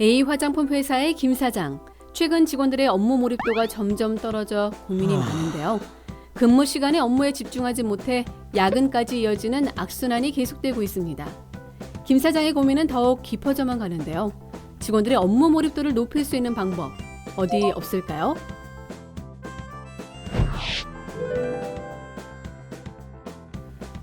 A 화장품 회사의 김 사장. 최근 직원들의 업무 몰입도가 점점 떨어져 고민이 많은데요. 근무 시간에 업무에 집중하지 못해 야근까지 이어지는 악순환이 계속되고 있습니다. 김 사장의 고민은 더욱 깊어져만 가는데요. 직원들의 업무 몰입도를 높일 수 있는 방법 어디 없을까요?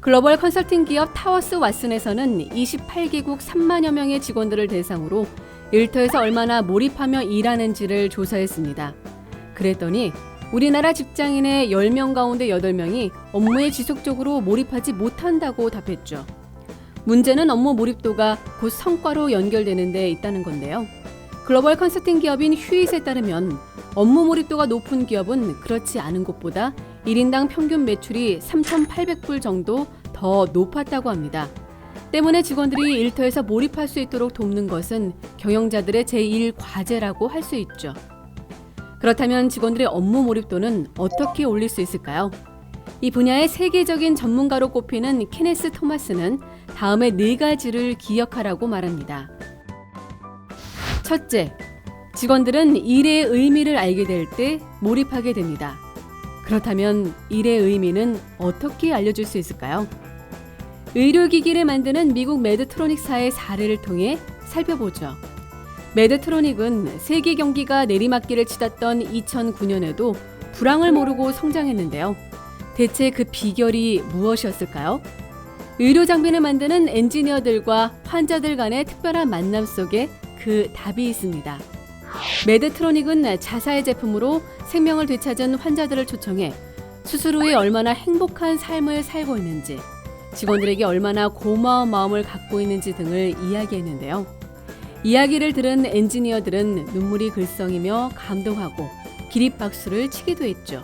글로벌 컨설팅 기업 타워스 왓슨에서는 28개국 3만여 명의 직원들을 대상으로 일터에서 얼마나 몰입하며 일하는지를 조사했습니다. 그랬더니 우리나라 직장인의 10명 가운데 8명이 업무에 지속적으로 몰입하지 못한다고 답했죠. 문제는 업무 몰입도가 곧 성과로 연결되는 데 있다는 건데요. 글로벌 컨설팅 기업인 휴잇에 따르면 업무 몰입도가 높은 기업은 그렇지 않은 곳보다 1인당 평균 매출이 3,800불 정도 더 높았다고 합니다. 때문에 직원들이 일터에서 몰입할 수 있도록 돕는 것은 경영자들의 제1 과제라고 할 수 있죠. 그렇다면 직원들의 업무 몰입도는 어떻게 올릴 수 있을까요? 이 분야의 세계적인 전문가로 꼽히는 케네스 토마스는 다음의 네 가지를 기억하라고 말합니다. 첫째, 직원들은 일의 의미를 알게 될 때 몰입하게 됩니다. 그렇다면 일의 의미는 어떻게 알려줄 수 있을까요? 의료기기를 만드는 미국 메드트로닉사의 사례를 통해 살펴보죠. 메드트로닉은 세계 경기가 내리막길을 치닫던 2009년에도 불황을 모르고 성장했는데요. 대체 그 비결이 무엇이었을까요? 의료 장비를 만드는 엔지니어들과 환자들 간의 특별한 만남 속에 그 답이 있습니다. 메드트로닉은 자사의 제품으로 생명을 되찾은 환자들을 초청해 수술 후에 얼마나 행복한 삶을 살고 있는지, 직원들에게 얼마나 고마운 마음을 갖고 있는지 등을 이야기했는데요. 이야기를 들은 엔지니어들은 눈물이 글썽이며 감동하고 기립박수를 치기도 했죠.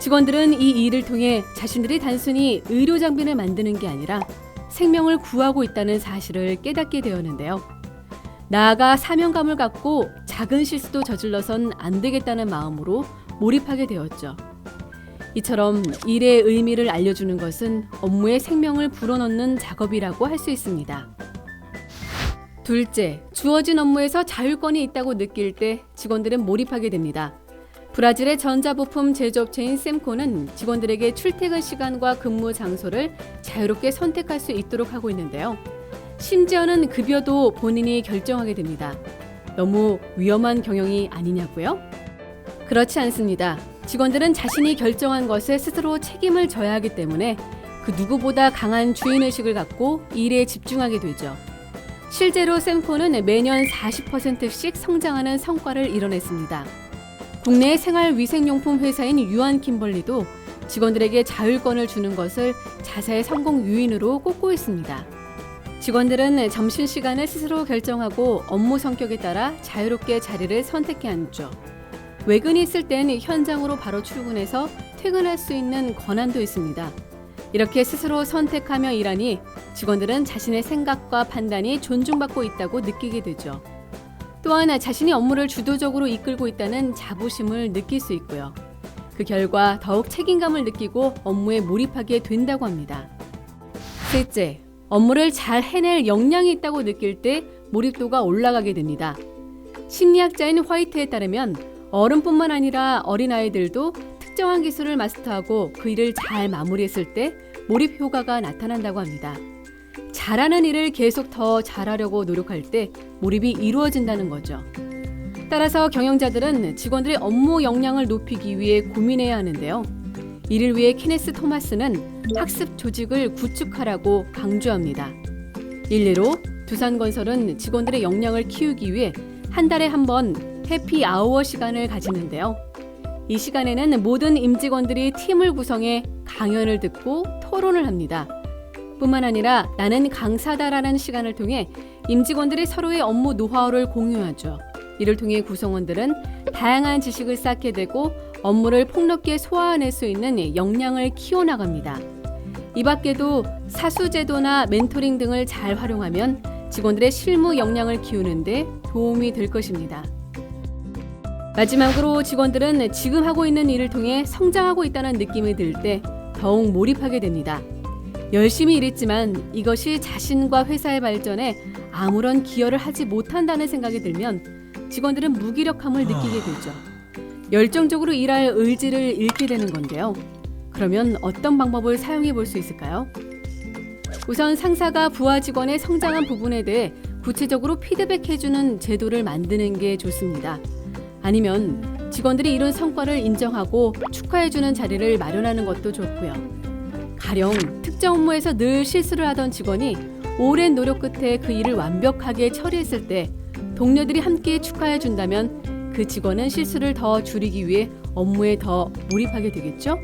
직원들은 이 일을 통해 자신들이 단순히 의료 장비를 만드는 게 아니라 생명을 구하고 있다는 사실을 깨닫게 되었는데요. 나아가 사명감을 갖고 작은 실수도 저질러선 안 되겠다는 마음으로 몰입하게 되었죠. 이처럼 일의 의미를 알려주는 것은 업무에 생명을 불어넣는 작업이라고 할 수 있습니다. 둘째, 주어진 업무에서 자율권이 있다고 느낄 때 직원들은 몰입하게 됩니다. 브라질의 전자부품 제조업체인 셈코는 직원들에게 출퇴근 시간과 근무 장소를 자유롭게 선택할 수 있도록 하고 있는데요. 심지어는 급여도 본인이 결정하게 됩니다. 너무 위험한 경영이 아니냐고요? 그렇지 않습니다. 직원들은 자신이 결정한 것에 스스로 책임을 져야 하기 때문에 그 누구보다 강한 주인의식을 갖고 일에 집중하게 되죠. 실제로 sem코는 매년 40%씩 성장하는 성과를 이뤄냈습니다. 국내 생활위생용품 회사인 유한 킴벌리도 직원들에게 자율권을 주는 것을 자사의 성공 요인으로 꼽고 있습니다. 직원들은 점심시간을 스스로 결정하고 업무 성격에 따라 자유롭게 자리를 선택해 앉죠. 외근이 있을 땐 현장으로 바로 출근해서 퇴근할 수 있는 권한도 있습니다. 이렇게 스스로 선택하며 일하니 직원들은 자신의 생각과 판단이 존중받고 있다고 느끼게 되죠. 또한 자신이 업무를 주도적으로 이끌고 있다는 자부심을 느낄 수 있고요. 그 결과 더욱 책임감을 느끼고 업무에 몰입하게 된다고 합니다. 셋째, 업무를 잘 해낼 역량이 있다고 느낄 때 몰입도가 올라가게 됩니다. 심리학자인 화이트에 따르면 어른뿐만 아니라 어린아이들도 특정한 기술을 마스터하고 그 일을 잘 마무리했을 때 몰입 효과가 나타난다고 합니다. 잘하는 일을 계속 더 잘하려고 노력할 때 몰입이 이루어진다는 거죠. 따라서 경영자들은 직원들의 업무 역량을 높이기 위해 고민해야 하는데요. 이를 위해 케네스 토마스는 학습 조직을 구축하라고 강조합니다. 일례로 두산건설은 직원들의 역량을 키우기 위해 한 달에 한 번 해피 아워 시간을 가지는데요. 이 시간에는 모든 임직원들이 팀을 구성해 강연을 듣고 토론을 합니다. 뿐만 아니라 나는 강사다라는 시간을 통해 임직원들이 서로의 업무 노하우를 공유하죠. 이를 통해 구성원들은 다양한 지식을 쌓게 되고 업무를 폭넓게 소화해낼 수 있는 역량을 키워나갑니다. 이 밖에도 사수제도나 멘토링 등을 잘 활용하면 직원들의 실무 역량을 키우는데 도움이 될 것입니다. 마지막으로 직원들은 지금 하고 있는 일을 통해 성장하고 있다는 느낌이 들 때 더욱 몰입하게 됩니다. 열심히 일했지만 이것이 자신과 회사의 발전에 아무런 기여를 하지 못한다는 생각이 들면 직원들은 무기력함을 느끼게 되죠. 열정적으로 일할 의지를 잃게 되는 건데요. 그러면 어떤 방법을 사용해 볼 수 있을까요? 우선 상사가 부하 직원의 성장한 부분에 대해 구체적으로 피드백해주는 제도를 만드는 게 좋습니다. 아니면 직원들이 이룬 성과를 인정하고 축하해주는 자리를 마련하는 것도 좋고요. 가령 특정 업무에서 늘 실수를 하던 직원이 오랜 노력 끝에 그 일을 완벽하게 처리했을 때 동료들이 함께 축하해준다면 그 직원은 실수를 더 줄이기 위해 업무에 더 몰입하게 되겠죠?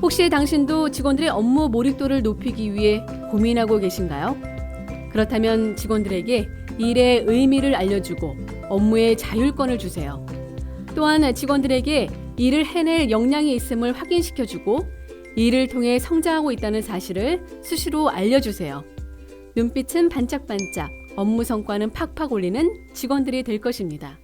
혹시 당신도 직원들의 업무 몰입도를 높이기 위해 고민하고 계신가요? 그렇다면 직원들에게 일의 의미를 알려주고 업무의 자율권을 주세요. 또한 직원들에게 일을 해낼 역량이 있음을 확인시켜주고 일을 통해 성장하고 있다는 사실을 수시로 알려주세요. 눈빛은 반짝반짝, 업무 성과는 팍팍 올리는 직원들이 될 것입니다.